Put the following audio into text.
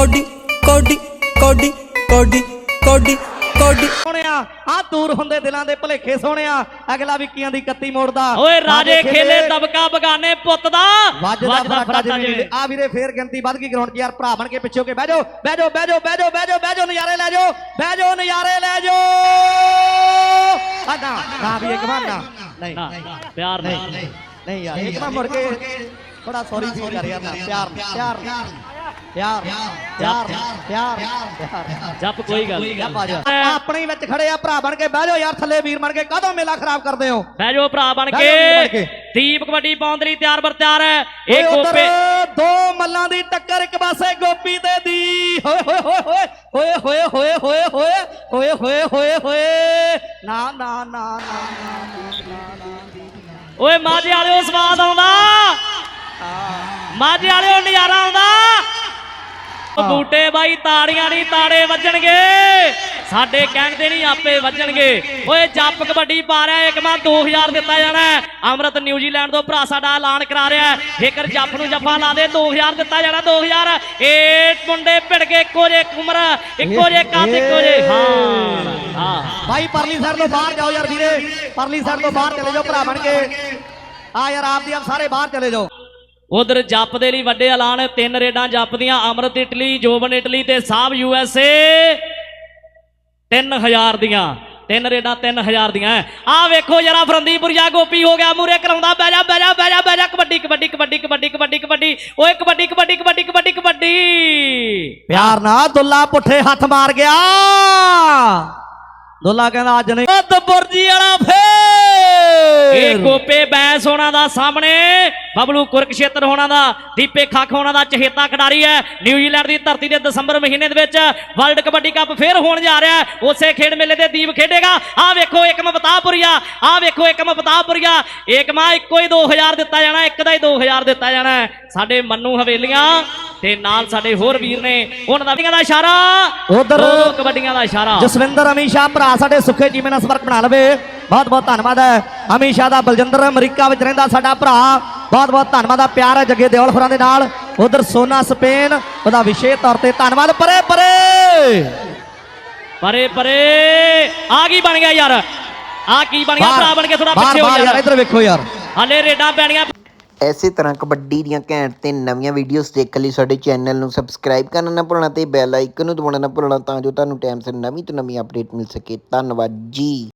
Cody ਕੋਡੀ ਕੋਡੀ ਕੋਡੀ ਕੋਡੀ ਕੋਡੀ। ਸੋਹਣਿਆ ਆ ਦੂਰ ਹੁੰਦੇ ਦਿਲਾਂ ਦੇ ਭਲੇਖੇ ਸੋਹਣਿਆ। ਅਗਲਾ ਵਿੱਕੀਆਂ ਦੀ ਕੱਤੀ ਮੋੜਦਾ। ਓਏ ਰਾਜੇ ਖੇਲੇ। ਦਬਕਾ ਬਗਾਨੇ ਪੁੱਤ ਦਾ। ਵੱਜਦਾ ਫਰਾਟਾ ਜਿਵੇਂ ਆ ਵੀਰੇ ਫੇਰ ਗਿਣਤੀ ਵੱਧ ਗਈ ਗਰਾਊਂਡ 'ਚ ਯਾਰ ਭਰਾ ਬਣ ਕੇ ਪਿੱਛੇ ਹੋ ਕੇ ਬਹਿ ਜਾਓ ਬਹਿ ਜਾਓ ਬਹਿ ਜਾਓ ਬਹਿ ਜਾਓ ਬਹਿ ਜਾਓ ਬਹਿ ਜਾਓ ਨਜ਼ਾਰੇ ਲੈ ਜਾਓ ਬਹਿ ਜਾਓ ਨਜ਼ਾਰੇ ਲੈ ਜਾਓ। ਆ ਨਾ ਵੀ ਇੱਕ ਵਾਰ ਨਾ। ਨਹੀਂ ਪਿਆਰ ਨਹੀਂ ਨਹੀਂ ਯਾਰ ਇੱਕ ਵਾਰ ਮੁੜ ਕੇ ਬੜਾ ਸੌਰੀ ਫੀਲ ਕਰ ਯਾਰ ਨਾ ਪਿਆਰ ਪਿਆਰ ਪਿਆਰ ਪਿਆਰ ਪਿਆਰ ਜੱਪ ਕੋਈ ਗੱਲ ਨਹੀਂ ਆ ਜਾ ਆਪਣੇ ਵਿੱਚ ਖੜੇ ਆ ਭਰਾ ਬਣ ਕੇ ਬਹਿ ਜਾਓ ਯਾਰ ਥੱਲੇ ਵੀਰ ਬਣ ਕੇ ਕਾਹਦੋਂ ਮੇਲਾ ਖਰਾਬ ਕਰਦੇ ਹੋ ਬਹਿ ਜਾਓ ਭਰਾ ਬਣ ਕੇ। ਦੀਪ ਕਬੱਡੀ ਲਈ ਤਿਆਰ ਬਰ ਤਿਆਰ ਹੈ ਇਹ ਗੋਪੇ ਦੋ ਮੱਲਾਂ ਦੀ ਟੱਕਰ ਇੱਕ ਪਾਸੇ ਗੋਪੀ ਤੇ ਦੀ ਹੋਏ ਹੋਏ ਹੋਏ ਹੋਏ ਹੋਏ ਹੋਏ ਹੋਏ ਹੋਏ ਹੋਏ ਹੋਏ ਹੋਏ ਹੋਏ ਨਾ ਨਾ ਨਾ ਨਾ ਓਏ ਮਾਝੇ ਵਾਲਿਓ ਸਵਾਦ ਆਉਂਦਾ ਮਾਝੇ ਵਾਲਿਓ ਨਜ਼ਾਰਾ ਆਉਂਦਾ ਬੂਟੇ ਬਾਈ ਤਾੜੀਆਂ ਨਹੀਂ ਤਾੜੇ ਵੱਜਣਗੇ। ਸਾਡੇ ਕਹਿੰਦੇ ਨਹੀਂ ਆਪੇ ਵੱਜਣਗੇ। ਓਏ ਜੱਪ ਕਬੱਡੀ ਪਾ ਰਿਹਾ ਇੱਕ ਮੈਂ 2000 ਦਿੱਤਾ ਜਾਣਾ। ਅਮਰਤ ਨਿਊਜ਼ੀਲੈਂਡ ਤੋਂ ਭਰਾ ਸਾਡਾ ਐਲਾਨ ਕਰਾ ਰਿਹਾ। ਜੇਕਰ ਜੱਪ ਨੂੰ ਜੱਫਾ ਲਾ ਦੇ 2000 ਦਿੱਤਾ ਜਾਣਾ 2000 ਇਹ ਮੁੰਡੇ ਭਿੜ ਕੇ ਇੱਕੋ ਜੇ ਉਮਰ ਇੱਕੋ ਜੇ ਕੱਦ ਇੱਕੋ ਜੇ ਹਾਂ ਹਾਂ। ਭਾਈ ਪਰਲੀ ਸਾਈਡ ਤੋਂ ਬਾਹਰ ਜਾਓ ਯਾਰ ਵੀਰੇ। ਪਰਲੀ ਸਾਈਡ ਤੋਂ ਬਾਹਰ ਚਲੇ ਜਾਓ ਭਰਾ ਬਣ ਕੇ। ਆ ਯਾਰ ਆਪ ਦੀ ਆਪ ਸਾਰੇ ਬਾਹਰ ਚਲੇ ਜਾਓ। ਉਧਰ ਜੱਪ ਦੇ ਲਈ ਵੱਡੇ ਐਲਾਨ ਤਿੰਨ ਰੇਡਾਂ ਜੱਪ ਦੀਆਂ ਅਮਰਤ ਇਟਲੀ ਜੋਬਨ ਇਟਲੀ ਤੇ ਸਾਬ ਯੂ ਐਸ ਏ। 3000 ਦੀਆਂ ਤਿੰਨ ਰੇਡਾਂ 3000 ਦੀਆਂ ਆ ਵੇਖੋ ਜਰਾ ਫਰੰਦੀਪੁਰੀਆ ਗੋਪੀ ਹੋ ਗਿਆ ਮੂਰੇ ਕਰਾਉਂਦਾ ਬਹਿ ਜਾ ਬਹਿ ਜਾ ਬਹਿ ਜਾ ਬਹਿ ਜਾ ਕਬੱਡੀ ਕਬੱਡੀ ਕਬੱਡੀ ਕਬੱਡੀ ਕਬੱਡੀ ਕਬੱਡੀ ਓਏ ਕਬੱਡੀ ਕਬੱਡੀ ਕਬੱਡੀ ਕਬੱਡੀ ਕਬੱਡੀ। ਪਿਆਰ ਨਾਲ ਦੁੱਲਾ ਪੁੱਠੇ ਹੱਥ ਮਾਰ ਗਿਆ। ਦੁੱਲਾ ਕਹਿੰਦਾ ਅੱਜ ਨਹੀਂ। ਦਬੁਰਜੀ ਵਾਲਾ ਫੇਰ। ਹੋਣਾ ਦਾ ਸਾਹਮਣੇ। ਬਬਲੂ ਕੁਰਕਸ਼ੇਤਰ ਹੋਣਾ ਦਾ ਦੀਪੇ ਖੱਖ ਹੋਣਾ ਦਾ ਚਹੇਤਾ ਖਿਡਾਰੀ ਹੈ। ਨਿਊਜ਼ੀਲੈਂਡ ਦੀ ਧਰਤੀ ਦੇ ਦਸੰਬਰ ਮਹੀਨੇ ਦੇ ਵਿੱਚ ਵਰਲਡ ਕਬੱਡੀ ਕੱਪ ਫੇਰ ਹੋਣ ਜਾ ਰਿਹਾ ਹੈ। ਉਸੇ ਖੇਡ ਮੇਲੇ ਤੇ ਦੀਪ ਖੇਡੇਗਾ। ਆਹ ਵੇਖੋ ਏਕਮ ਬਤਾਪੁਰੀਆ ਆਹ ਵੇਖੋ ਏਕਮ ਬਤਾਪੁਰੀਆ ਏਕਮਾ ਇੱਕੋ ਹੀ 2000 ਦਿੱਤਾ ਜਾਣਾ ਇੱਕ ਦਾ ਹੀ 2000 ਦਿੱਤਾ ਜਾਣਾ। ਸਾਡੇ ਮੰਨੂ ਹਵੇਲੀਆਂ ਤੇ ਨਾਲ ਸਾਡੇ ਹੋਰ ਵੀਰ ਨੇ ਉਹਨਾਂ ਦਾ ਦਾ ਇਸ਼ਾਰਾ। ਉੱਧਰ ਦੋ ਕਬੱਡੀਆਂ ਦਾ ਇਸ਼ਾਰਾ। ਜਸਵਿੰਦਰ ਅਮੀਸ਼ਾ ਭਰਾ ਸਾਡੇ ਸੁੱਖੇ ਜੀਵਨ ਨਾਲ ਸੰਪਰਕ ਬਣਾ ਲਵੇ। ਬਹੁਤ ਬਹੁਤ ਧੰਨਵਾਦ ਹੈ। ਅਮੀਸ਼ਾ ਦਾ ਬਲਜਿੰਦਰ ਅਮਰੀਕਾ ਵਿੱਚ ਰਹਿੰਦਾ ਸਾਡਾ ਭਰਾ। ਬਹੁਤ ਬਹੁਤ ਧੰਨਵਾਦ ਆ ਪਿਆਰ ਹੈ ਜੱਗੇ ਦਿਓਲ ਹੋਰਾਂ ਦੇ ਨਾਲ। ਉਧਰ ਸੋਨਾ ਸਪੇਨ ਉਹਦਾ ਵਿਸ਼ੇਸ਼ ਤੌਰ ਤੇ ਧੰਨਵਾਦ। ਪਰੇ ਪਰੇ! ਪਰੇ ਪਰੇ! ਆ ਕੀ ਬਣ ਗਿਆ ਯਾਰ? ਆ ਕੀ ਬਣ ਗਿਆ? ਭਰਾ ਬਣ ਕੇ ਥੋੜਾ ਪਿੱਛੇ ਹੋ ਯਾਰ। ਯਾਰ ਇੱਧਰ ਵੇਖੋ ਯਾਰ। ਹਲੇ ਰੇਡਾਂ ਪੈਣੀਆਂ। ਐਸੇ ਤਰ੍ਹਾਂ ਕਬੱਡੀ ਦੀਆਂ ਘੈਂਟ ਤੇ ਨਵੀਆਂ ਵੀਡੀਓਜ਼ ਦੇਖਣ ਲਈ ਸਾਡੇ ਚੈਨਲ ਨੂੰ ਸਬਸਕ੍ਰਾਈਬ ਕਰਨਾ ਨਾ ਭੁੱਲਣਾ ਤੇ ਬੈਲ ਆਈਕਨ ਨੂੰ ਦਬਾਉਣਾ ਨਾ ਭੁੱਲਣਾ ਤਾਂ ਜੋ ਤੁਹਾਨੂੰ ਟਾਈਮ ਸਿਰ ਨਵੀਂ ਤੋਂ ਨਵੀਂ ਅਪਡੇਟ ਮਿਲ ਸਕੇ। ਧੰਨਵਾਦ ਜੀ।